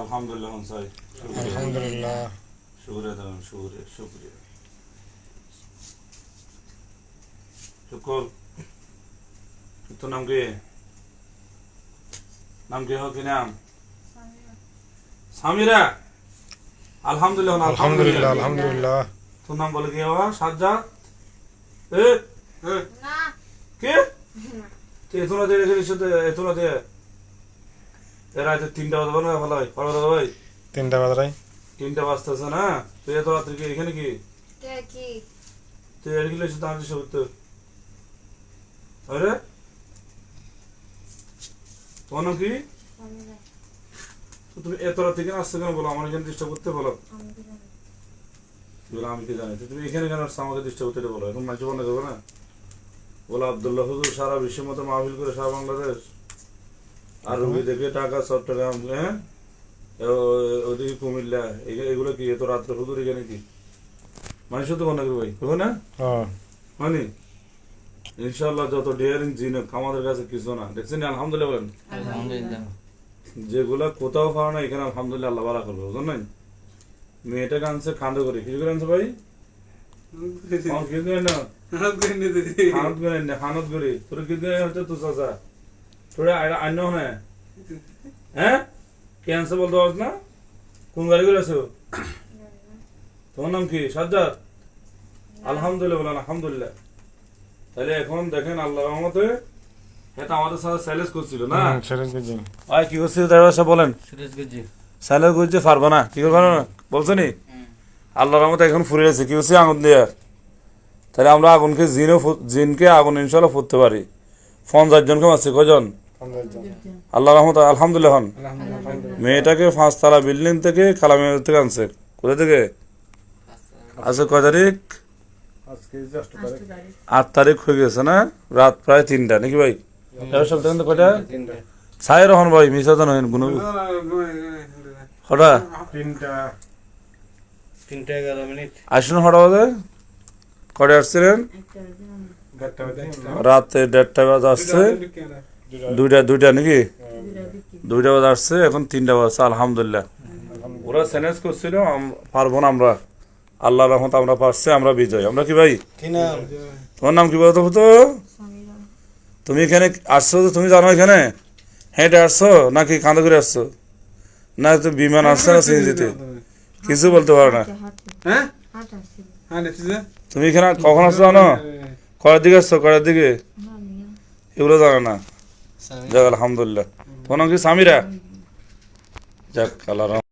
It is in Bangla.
আলহামদুলিল্লাহ সাই আলহামদুলিল্লাহ শুক্রিয়া দাম শুক্রিয়া শুক্রিয়া শুকর তোর নাম কি নাম কি হোক কি নাম সামিরা আলহামদুলিল্লাহ আলহামদুলিল্লাহ আলহামদুলিল্লাহ। তোর নাম বলে কি বাবা? সাজ্জাদ? এ কে? তুই এতলা দিয়ে রেখে দিচ্ছ এতলা দিয়ে এরা হয়তো তিনটা বাজবে না ভালো হয়। ভালো ভাই? তিনটা বাজারাই তিনটা বাজতেছে না? তুই এত রাত্রি কি এখানে কি? কে তুই এর গেলে দাঁড় দিস তো আরে? তোমার নাম কি? তো তুমি এত রাত থেকে আসতে কেন বলো আমার এখানে ডিস্টার্ব করতে বলো। জানি বলো আমি কি জানি? তুমি এখানে কেন আসছো আমাকে ডিস্টার্ব করতে বলো এখন মানুষ বন্ধ না। বলো আবদুল্লাহ হুজুর সারা বিশ্বের মতো মাহফিল করে সারা বাংলাদেশ। আর রুগী দেখে টাকা চট্টগ্রাম হ্যাঁ? ওদিকে কুমিল্লা এগুলো- কি? এত রাত্রে হুজুর এখানে কি? মানুষ তো বন্ধ করবে ভাই? না? হ্যাঁ। মানে ইনশাল্লাহ যত ডিয়ারিং জিনিস আমাদের কাছে কিছু না। দেখছেন? আলহামদুলিল্লাহ বলেন। আলহামদুলিল্লাহ। যেগুলা কোথাও পাওয়া না এখানে আলহামদুলিল্লাহ আল্লাহ বালা করবে বুঝলেন নাই? মেয়েটাকে আনছে খান্ড করে। কিছু করে আনছে ভাই? করে তোর হচ্ছে চাচা? তোরা আন্য হ্যাঁ? কে আনছে বলতে পারছ না? কোন গাড়ি করে আছো তোমার নাম কি? সাজ্জাদ? আলহামদুলিল্লাহ বলেন আলহামদুলিল্লাহ। তাহলে এখন দেখেন আল্লাহ রহমতে এটা আমাদের সাথে স্যালেস করছিল না? হুম, ছেড়ে ভাই কি করছিল ড্রাইভার সাহেব বলেন। করছে। পারব না। কি করব না? বলছো নি? আল্লাহ রহমতে এখন ফুরে গেছে। কি হচ্ছে আগুন দিয়ে? তাহলে আমরা আগুনকে জিনও জিনকে আগুন ইনশাল্লাহ ফুটতে পারি। পঞ্চাশ জনকে মারছে কজন আল্লাহ রহমত আলহামদুলিল্লাহ হন মেয়েটাকে পাঁচতলা বিল্ডিং থেকে কালামিয়া থেকে আনছে। কোথা থেকে? আচ্ছা কয় তারিখ। আট তারিখ হয়ে গেছে না? রাত প্রায় তিনটা নাকি ভাই? এবার দেখেন কয়টা সাই রহন ভাই মিশা তো নয় গুণ হঠাৎ তিনটা তিনটা এগারো মিনিট আসুন হঠাৎ বাজে কটা আসছিলেন। রাতে দেড়টা বাজে আসছে দুইটা দুইটা নাকি দুইটা বাজে আসছে এখন তিনটা বাজছে আলহামদুলিল্লাহ ওরা সেনেস করছিল পারব না আমরা আল্লাহ রহমত আমরা পারছি আমরা বিজয় আমরা কি ভাই তোমার নাম কি বলতো তুমি এখানে আসছো তো তুমি জানো এখানে? হেঁটে আসছো নাকি কাঁদা করে আসছো? না তো বিমান আসছে না সিএনজিতে। কিছু বলতে পারো না। হ্যাঁ? হ্যাঁ তুমি এখানে কখন আসছো জানো? কয়টার দিকে আসছো? কয়টার দিকে? এগুলো জানো না। যাক আলহামদুলিল্লাহ। তোমার নাম কি? সামিরা? যাক আল্লাহ।